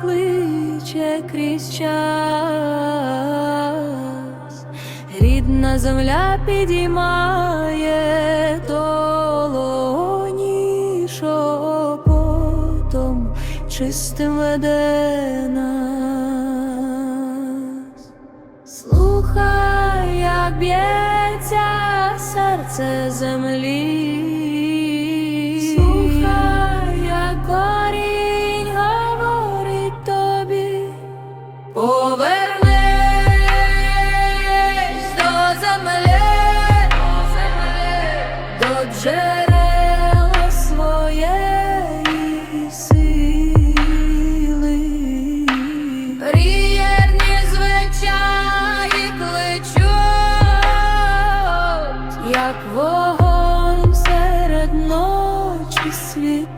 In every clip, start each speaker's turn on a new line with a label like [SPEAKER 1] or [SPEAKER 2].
[SPEAKER 1] кличе крізь час, рідна земля підіймає долоні шепотом чистим веде нас. Слухай, як б'ється серце землі. Як вогонь серед ночі світиться.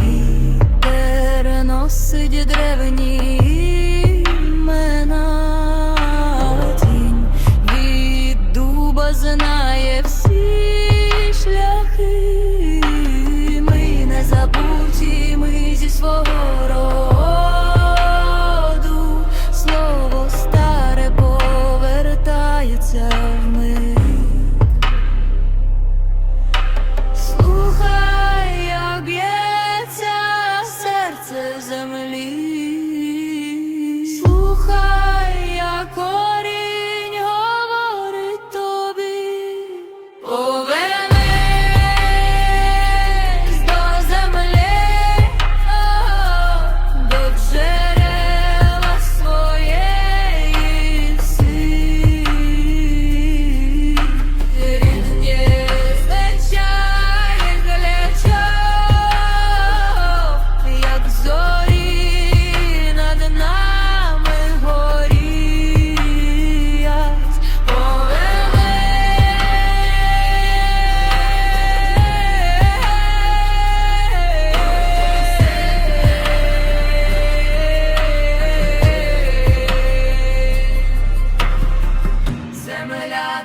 [SPEAKER 1] Вітер носить древні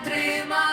[SPEAKER 1] тримай.